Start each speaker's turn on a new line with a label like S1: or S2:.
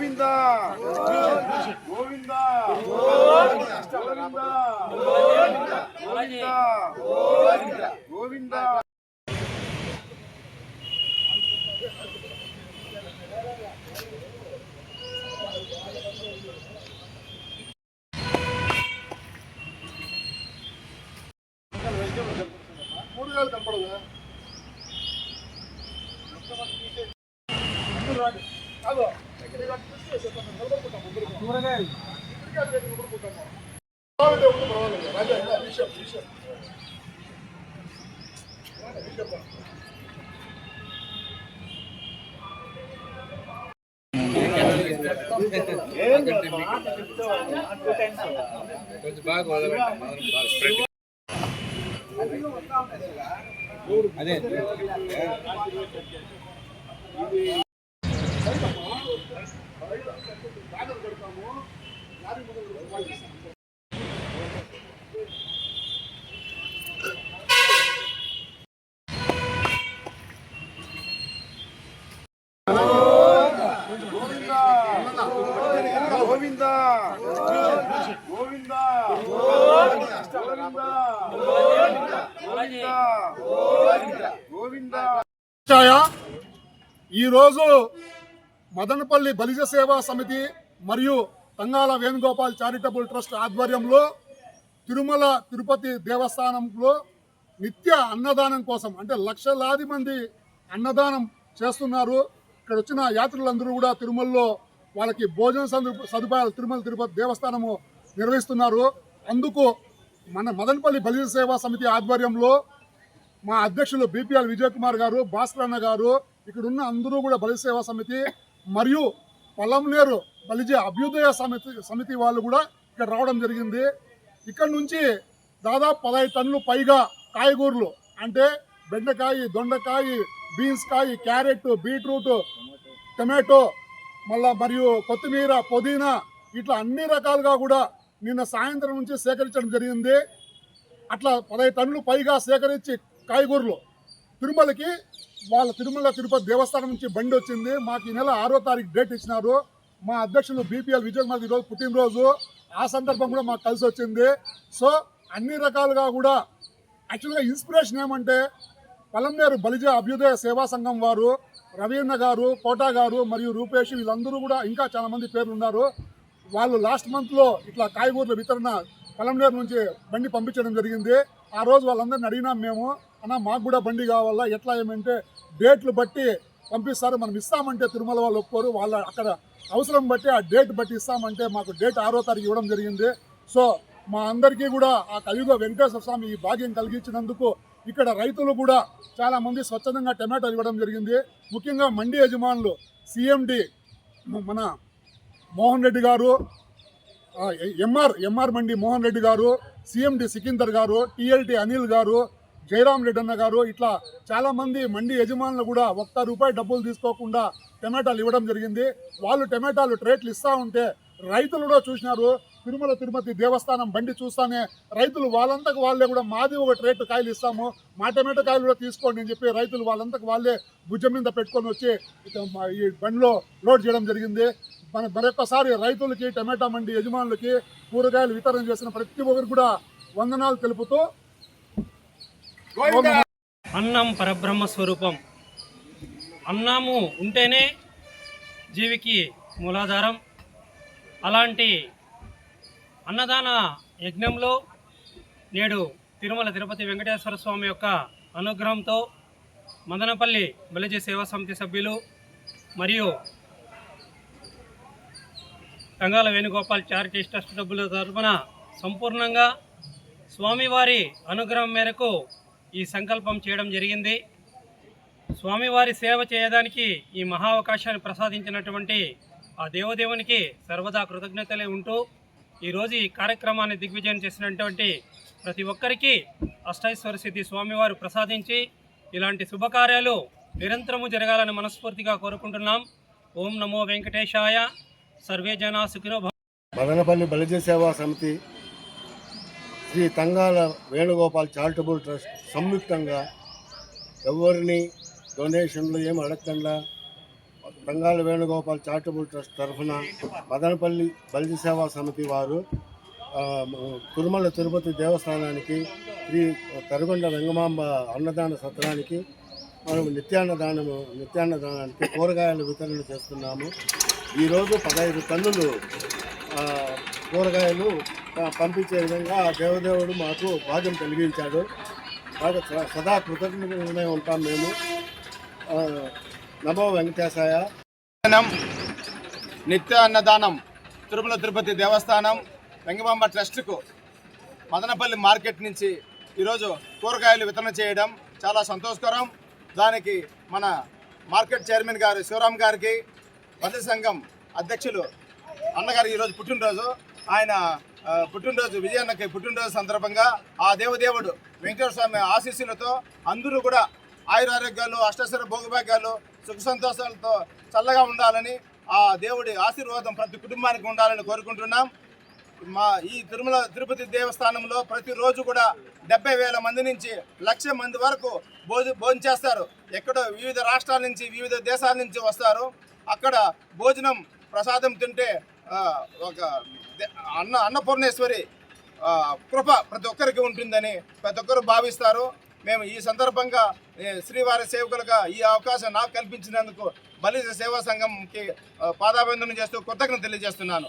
S1: గోవింద. గోవింద. గోవింద. గోవింద. గోవింద మూడు వేలు కనపడదా
S2: కొంచెం అదే
S1: గోవింద గోవింద గోవింద గోవింద
S3: ఛాయ ఈరోజు మదనపల్లి బలిజ సేవా సమితి మరియు తంగాల వేణుగోపాల్ చారిటబుల్ ట్రస్ట్ ఆధ్వర్యంలో తిరుమల తిరుపతి దేవస్థానంలో నిత్య అన్నదానం కోసం అంటే లక్షలాది మంది అన్నదానం చేస్తున్నారు. ఇక్కడ వచ్చిన యాత్రులందరూ కూడా తిరుమలలో వాళ్ళకి భోజన సదుపాయాలు తిరుమల తిరుపతి దేవస్థానము నిర్వహిస్తున్నారు. అందుకు మన మదనపల్లి బలి సేవా సమితి ఆధ్వర్యంలో మా అధ్యక్షులు బీపీఎల్ విజయ్ కుమార్ గారు భాస్కర్ అన్న గారు ఇక్కడున్న అందరూ కూడా బలి సేవా సమితి మరియు పొలంనేరు బలిజ అభ్యుదయ సమితి సమితి వాళ్ళు కూడా ఇక్కడ రావడం జరిగింది. ఇక్కడ నుంచి దాదాపు పదహైదు టన్నులు పైగా కాయగూరలు అంటే బెండకాయ దొండకాయ బీన్స్ కాయ క్యారెట్ బీట్రూట్ టమాటో మళ్ళా మరియు కొత్తిమీర పుదీనా ఇట్లా అన్ని రకాలుగా కూడా నిన్న సాయంత్రం నుంచి సేకరించడం జరిగింది. అట్లా పదహైదు టన్నులు పైగా సేకరించి కాయగూరలు. తిరుమలకి వాళ్ళ తిరుమల తిరుపతి దేవస్థానం నుంచి బండి వచ్చింది. మాకు ఈ నెల ఆరో తారీఖు డేట్ ఇచ్చినారు. మా అధ్యక్షులు బీపీఎల్ విజయ్ కుమార్ ఈరోజు పుట్టినరోజు. ఆ సందర్భం కూడా మాకు కలిసి వచ్చింది. సో అన్ని రకాలుగా కూడా యాక్చువల్గా ఇన్స్పిరేషన్ ఏమంటే పలంనేరు బలిజ అభ్యుదయ సేవా సంఘం వారు రవీంద్ర గారు కోటా గారు మరియు రూపేష్ వీళ్ళందరూ కూడా ఇంకా చాలామంది పేర్లు ఉన్నారు. వాళ్ళు లాస్ట్ మంత్లో ఇట్లా కాయగూరల వితరణ పలంనేరు నుంచి బండి పంపించడం జరిగింది. ఆ రోజు వాళ్ళందరిని అడిగినాం మేము అన్న మాకు కూడా బండి కావాలా? ఎట్లా ఏమంటే డేట్లు బట్టి పంపిస్తారు. మనం ఇస్తామంటే తిరుమల వాళ్ళు ఒప్పుకోరు. వాళ్ళ అక్కడ అవసరం బట్టి ఆ డేట్ బట్టి ఇస్తామంటే మాకు డేట్ ఆరో తారీఖు ఇవ్వడం జరిగింది. సో మా అందరికీ కూడా ఆ కలియుగ వెంకటేశ్వర స్వామి ఈ భాగ్యం కలిగించినందుకు ఇక్కడ రైతులు కూడా చాలామంది స్వచ్ఛందంగా టమాటోలు ఇవ్వడం జరిగింది. ముఖ్యంగా మండి యజమానులు సిఎండి మన Mohan Reddy garu MR MR Mandi Mohan Reddy garu CMD Sikandar గారు టిఎల్టి అనిల్ గారు జయరాం రెడ్డి అన్న గారు ఇట్లా చాలామంది మండి యజమానులు కూడా ఒక్క రూపాయి డబ్బులు తీసుకోకుండా టమాటాలు ఇవ్వడం జరిగింది. వాళ్ళు టమాటాలు ట్రేట్లు ఇస్తూ ఉంటే రైతులు కూడా చూసినారు. తిరుమల తిరుపతి దేవస్థానం బండి చూస్తానే రైతులు వాళ్ళంతకు వాళ్ళే కూడా మాది ఒక ట్రేట్ కాయలు ఇస్తాము. మా టమాటో కాయలు కూడా తీసుకోండి అని చెప్పి రైతులు వాళ్ళంతకు వాళ్ళే భుజం మీద పెట్టుకొని వచ్చి ఈ బండిలో లోడ్ చేయడం జరిగింది. మన మరొకసారి రైతులకి టమాటా మండి యజమానులకి కూరగాయలు వితరణ చేసిన ప్రతి ఒక్కరికి కూడా వందనాలు తెలుపుతూ
S4: అన్నం పరబ్రహ్మ స్వరూపం. అన్నము ఉంటేనే జీవికి మూలాధారం. అలాంటి అన్నదాన యజ్ఞంలో నేడు తిరుమల తిరుపతి వెంకటేశ్వర స్వామి యొక్క అనుగ్రహంతో మదనపల్లి బలిజీ సేవా సమితి సభ్యులు మరియు తంగాల వేణుగోపాల్ చారిటీ ట్రస్ట్ డబ్బుల తరఫున సంపూర్ణంగా స్వామివారి అనుగ్రహం మేరకు ఈ సంకల్పం చేయడం జరిగింది. స్వామివారి సేవ చేయడానికి ఈ మహా అవకాశాన్ని ప్రసాదించినటువంటి ఆ దేవదేవునికి సర్వదా కృతజ్ఞతలే ఉంటూ ఈరోజు ఈ కార్యక్రమాన్ని దిగ్విజయం చేసినటువంటి ప్రతి ఒక్కరికి అష్టైశ్వర సిద్ధి స్వామివారు ప్రసాదించి ఇలాంటి శుభకార్యాలు నిరంతరము జరగాలని మనస్ఫూర్తిగా కోరుకుంటున్నాం. ఓం నమో వెంకటేశాయ. సర్వే జనా సుఖినో భవ-
S5: మదనపల్లి బలిజ సేవా సమితి శ్రీ తంగాల వేణుగోపాల్ చారిటబుల్ ట్రస్ట్ సంయుక్తంగా ఎవరిని డొనేషన్లు ఏమి అడగకుండా తంగాల వేణుగోపాల్ చారిటబుల్ ట్రస్ట్ తరఫున మదనపల్లి బలిజ సేవా సమితి వారు తిరుమల తిరుపతి దేవస్థానానికి శ్రీ తరుగుండ వెంగమాంబ అన్నదాన సత్రానికి మనం నిత్యాన్నదానము నిత్యాన్నదానానికి కూరగాయలు వితరణ చేస్తున్నాము. ఈరోజు పదహైదు టన్నులు కూరగాయలు పంపించే విధంగా ఆ దేవదేవుడు మాకు భాగ్యం కలిగించాడు. బాగా సదా కృతజ్ఞతగానే ఉంటాం మేము. నమో వెంకటేశాయ.
S6: నిత్య అన్నదానం తిరుమల తిరుపతి దేవస్థానం వెంగమాంబ ట్రస్ట్కు మదనపల్లి మార్కెట్ నుంచి ఈరోజు కూరగాయలు వితరణ చేయడం చాలా సంతోషకరం. దానికి మన మార్కెట్ చైర్మన్ గారు శివరామ్ గారికి బలి సంఘం అధ్యక్షులు అన్నగారు ఈరోజు పుట్టినరోజు. ఆయన పుట్టినరోజు విజయన్నకి పుట్టినరోజు సందర్భంగా ఆ దేవదేవుడు వెంకటేశ్వర స్వామి ఆశీస్సులతో అందరూ కూడా ఆయురారోగ్యాలు అష్టశ్వర భోగభాగ్యాలు సుఖ సంతోషాలతో చల్లగా ఉండాలని ఆ దేవుడి ఆశీర్వాదం ప్రతి కుటుంబానికి ఉండాలని కోరుకుంటున్నాం. మా ఈ తిరుమల తిరుపతి దేవస్థానంలో ప్రతిరోజు కూడా డెబ్బై వేల మంది నుంచి లక్ష మంది వరకు భోజ భోజనం చేస్తారు. ఎక్కడో వివిధ రాష్ట్రాల నుంచి వివిధ దేశాల నుంచి వస్తారు. అక్కడ భోజనం ప్రసాదం తింటే ఒక దే- అన్న అన్నపూర్ణేశ్వరి కృప ప్రతి ఒక్కరికి ఉంటుందని ప్రతి ఒక్కరు భావిస్తారు. మేము ఈ సందర్భంగా శ్రీవారి సేవకులుగా ఈ అవకాశం నాకు కల్పించినందుకు బలి సేవా సంఘంకి ఆ, పాదాభివందనం చేస్తూ కృతజ్ఞత తెలియజేస్తున్నాను.